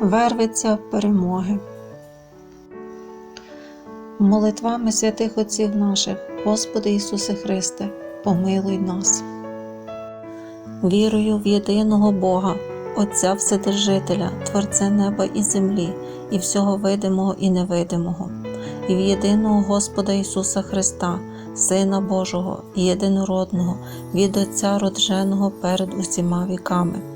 верветься перемоги. Молитвами святих Отців наших, Господи Ісусе Христе, помилуй нас. Вірую в єдиного Бога, Отця Вседержителя, Творця неба і землі, і всього видимого і невидимого, і в єдиного Господа Ісуса Христа, Сина Божого єдинородного, від Отця родженого перед усіма віками,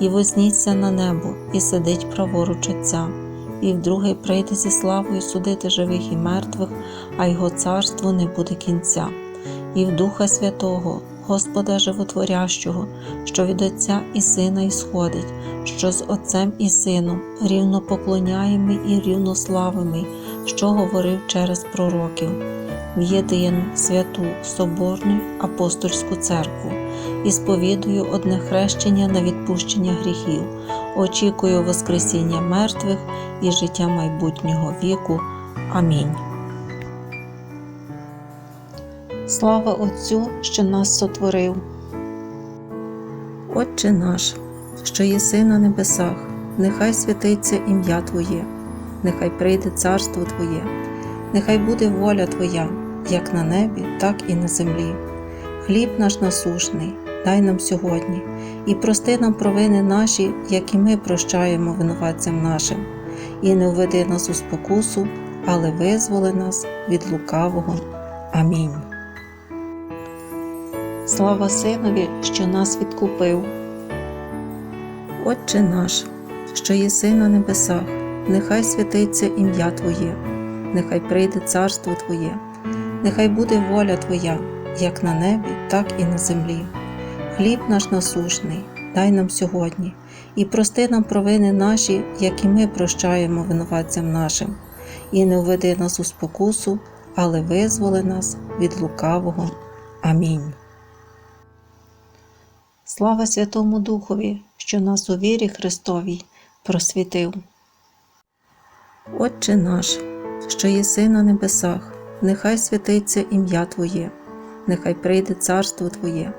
і вознісся на небо, і сидить праворуч Отця, і вдруге прийде зі славою судити живих і мертвих, а його царству не буде кінця, і в Духа Святого. Господа Животворящого, що від Отця і Сина ісходить, що з Отцем і Сином рівно поклоняємий і рівнославимий, що говорив через пророків, в єдину святу Соборну апостольську церкву, і сповідую одне хрещення на відпущення гріхів, очікую Воскресіння мертвих і життя майбутнього віку. Амінь. Слава Отцю, що нас сотворив. Отче наш, що єси на небесах, нехай святиться ім'я Твоє, нехай прийде царство Твоє, нехай буде воля Твоя, як на небі, так і на землі. Хліб наш насушний, дай нам сьогодні, і прости нам провини наші, як і ми прощаємо винуватцям нашим, і не введи нас у спокусу, але визволи нас від лукавого. Амінь. Слава Синові, що нас відкупив. Отче наш, що єси на небесах, нехай святиться ім'я Твоє, нехай прийде царство Твоє, нехай буде воля Твоя, як на небі, так і на землі. Хліб наш насушний, дай нам сьогодні, і прости нам провини наші, як і ми прощаємо винуватцям нашим, і не введи нас у спокусу, але визволи нас від лукавого. Амінь. Слава Святому Духові, що нас у вірі Христовій просвітив. Отче наш, що єси на небесах, нехай святиться ім'я Твоє, нехай прийде царство Твоє,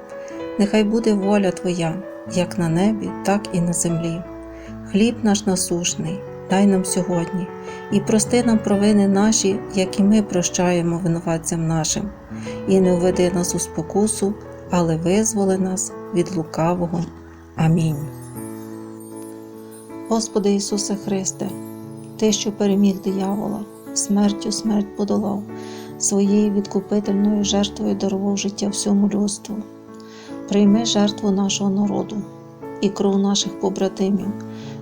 нехай буде воля Твоя, як на небі, так і на землі. Хліб наш насушний, дай нам сьогодні, і прости нам провини наші, як і ми прощаємо винуватцям нашим, і не введи нас у спокусу, але визволи нас від лукавого. Амінь. Господи Ісусе Христе, Ти, що переміг диявола, смертю смерть подолав, своєю відкупительною жертвою дарував життя всьому людству. Прийми жертву нашого народу і кров наших побратимів,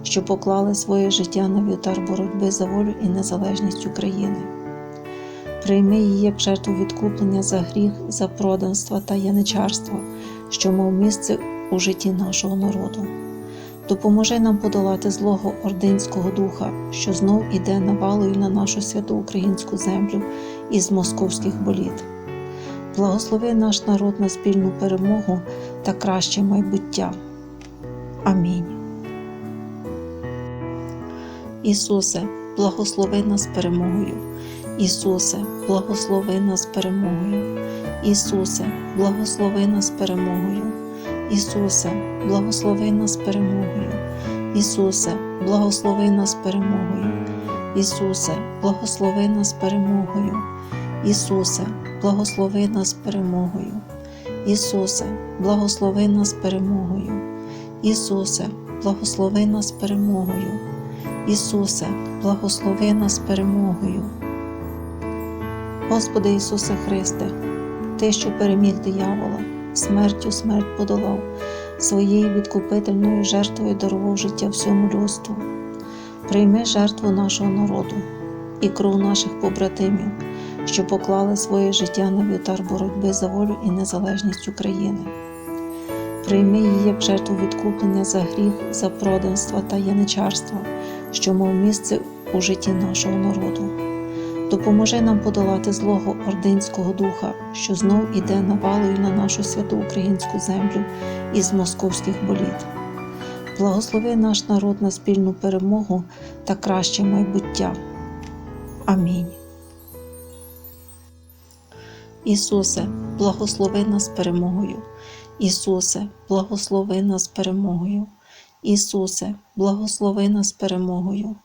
що поклали своє життя на вівтар боротьби за волю і незалежність України. Прийми її як жертву відкуплення за гріх, за проданство та яничарство, що мав місце у житті нашого народу. Допоможи нам подолати злого ординського духа, що знов іде навалою на нашу святу українську землю із московських боліт. Благослови наш народ на спільну перемогу та краще майбуття. Амінь. Ісусе, благослови нас перемогою. Ісусе, благослови нас перемогою. Ісусе, благослови нас перемогою. Ісусе, благослови нас перемогою. Ісусе, благослови нас перемогою. Ісусе, благослови нас перемогою. Ісусе, благослови нас перемогою. Ісусе, благослови нас перемогою. Ісусе, благослови нас перемогою. Ісусе, благослови нас перемогою. Господи Ісусе Христе, Ти, що переміг диявола, смертю смерть подолав, своєю відкупительною жертвою дарував життя всьому людству. Прийми жертву нашого народу і кров наших побратимів, що поклали своє життя на вівтар боротьби за волю і незалежність України. Прийми її як жертву відкуплення за гріх, за проданство та яничарство, що мав місце у житті нашого народу. Допоможи нам подолати злого ординського духа, що знов іде навалою на нашу святу українську землю із московських боліт. Благослови наш народ на спільну перемогу та краще майбуття. Амінь. Ісусе, благослови нас перемогою. Ісусе, благослови нас перемогою. Ісусе, благослови нас перемогою.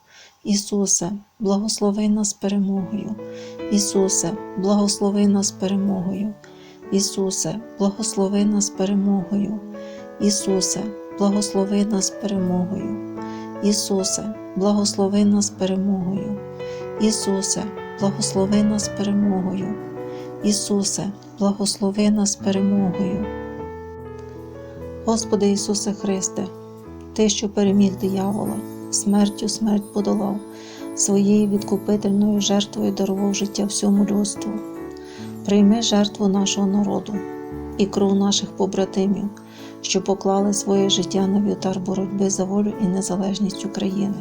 Ісусе, благослови нас перемогою. Ісусе, благослови нас перемогою. Ісусе, благослови нас перемогою. Ісусе, благослови нас перемогою. Ісусе, благослови нас перемогою. Ісусе, благослови нас перемогою. Ісусе, благослови нас перемогою. Господи Ісусе Христе, Ти, що переміг диявола, смертю смерть подолав, своєю відкупительною жертвою дарував життя всьому людству. Прийми жертву нашого народу і кров наших побратимів, що поклали своє життя на вівтар боротьби за волю і незалежність України.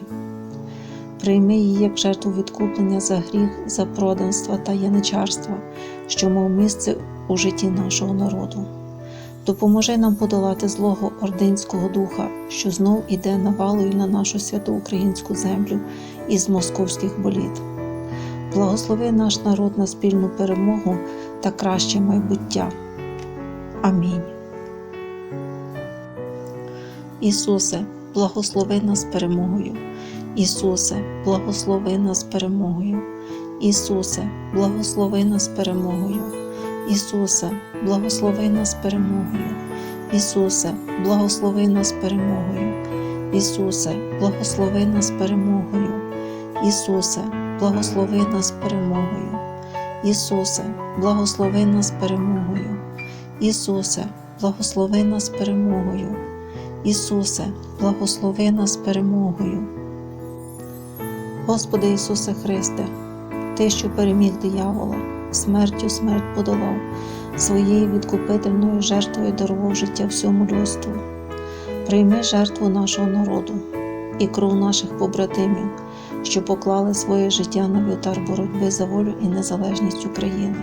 Прийми її як жертву відкуплення за гріх, за проданство та яничарство, що мав місце у житті нашого народу. Допоможи нам подолати злого ординського духа, що знов іде навалою на нашу святу українську землю із московських боліт. Благослови наш народ на спільну перемогу та краще майбуття. Амінь. Ісусе, благослови нас перемогою. Ісусе, благослови нас перемогою. Ісусе, благослови нас перемогою. Ісусе, благослови нас перемогою. Ісусе, благослови нас перемогою. Ісусе, благослови нас перемогою. Ісусе, благослови нас перемогою. Ісусе, благослови нас перемогою. Ісусе, благослови нас перемогою. Ісусе, благослови нас перемогою. Господи Ісусе Христе, Ти, що переміг диявола, смертю смерть подолав, своєю відкупительною жертвою дарував життя всьому людству. Прийми жертву нашого народу і кров наших побратимів, що поклали своє життя на вівтар боротьби за волю і незалежність України.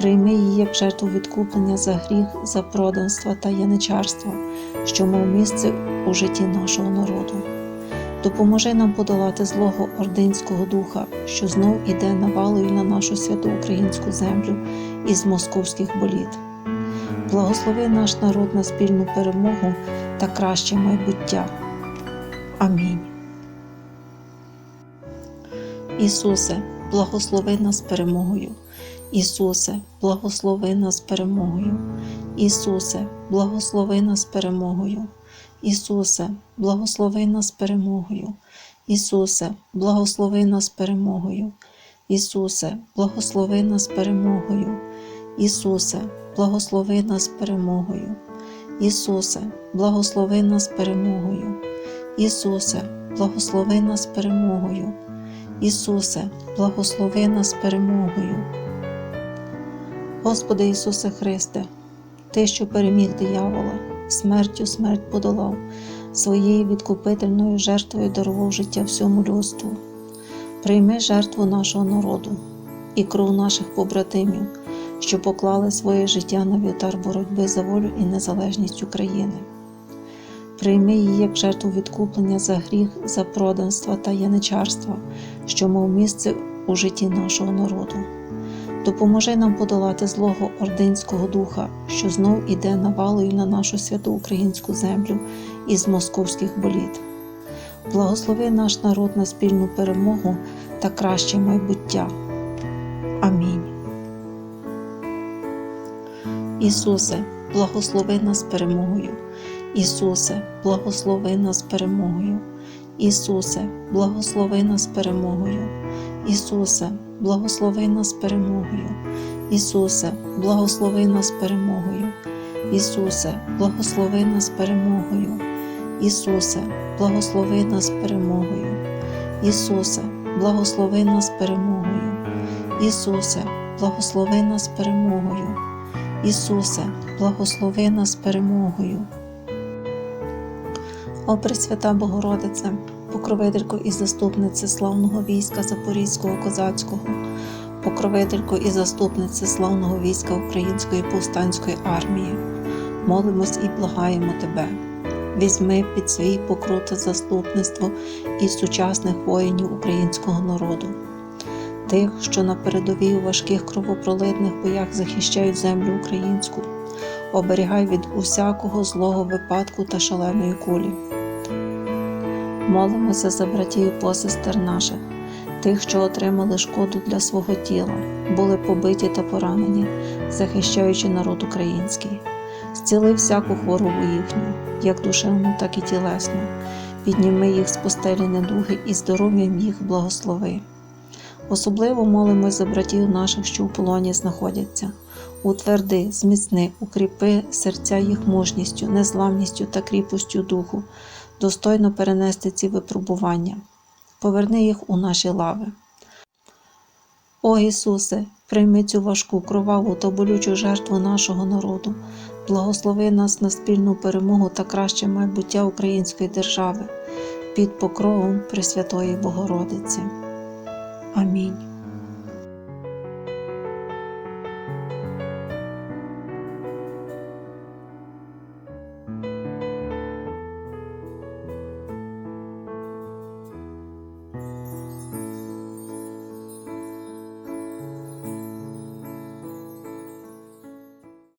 Прийми її як жертву відкуплення за гріх, за проданство та яничарство, що мав місце у житті нашого народу. Допоможи нам подолати злого ординського духа, що знов іде навалою на нашу святу українську землю із московських боліт. Благослови наш народ на спільну перемогу та краще майбуття. Амінь. Ісусе, благослови нас перемогою. Ісусе, благослови нас перемогою. Ісусе, благослови нас перемогою. Ісусе, благослови нас перемогою. Ісусе, благослови нас перемогою. Ісусе, благослови нас перемогою. Ісусе, благослови нас перемогою. Ісусе, благослови нас перемогою. Ісусе, благослови нас перемогою. Ісусе, благослови нас перемогою. Господи Ісусе Христе, Ти, що переміг диявола, смертю смерть подолав, своєю відкупительною жертвою дарував життя всьому людству. Прийми жертву нашого народу і кров наших побратимів, що поклали своє життя на вівтар боротьби за волю і незалежність України. Прийми її як жертву відкуплення за гріх, за проданство та яничарство, що мав місце у житті нашого народу. Допоможи нам подолати злого ординського духа, що знов іде навалою на нашу святу українську землю із московських боліт. Благослови наш народ на спільну перемогу та краще майбуття. Амінь. Ісусе, благослови нас перемогою. Ісусе, благослови нас перемогою. Ісусе, благослови нас перемогою. Ісусе, благослови нас перемогою. Ісусе, благослови нас перемогою. Ісусе, благослови нас перемогою. Ісусе, благослови нас перемогою. Ісусе, благослови нас перемогою. Ісусе, благослови нас перемогою. Ісусе, благослови нас перемогою. О Пресвята Богородице, покровителько і заступнице славного війська Запорізького козацького, покровителько і заступнице славного війська Української повстанської армії, молимось і благаємо Тебе. Візьми під свій покров та заступництво і сучасних воїнів українського народу, тих, що на передовій у важких кровопролитних боях захищають землю українську, оберігай від усякого злого випадку та шаленої кулі. Молимося за братів і посестер наших, тих, що отримали шкоду для свого тіла, були побиті та поранені, захищаючи народ український. Зціли всяку хворобу їхню, як душевну, так і тілесну. Підніми їх з постелі недуги і здоров'ям їх благослови. Особливо молимось за братів наших, що у полоні знаходяться. Утверди, зміцни, укріпи серця їх мужністю, незламністю та кріпостю духу, достойно перенести ці випробування. Поверни їх у наші лави. О Ісусе, прийми цю важку, кроваву та болючу жертву нашого народу, благослови нас на спільну перемогу та краще майбуття української держави під покровом Пресвятої Богородиці. Амінь.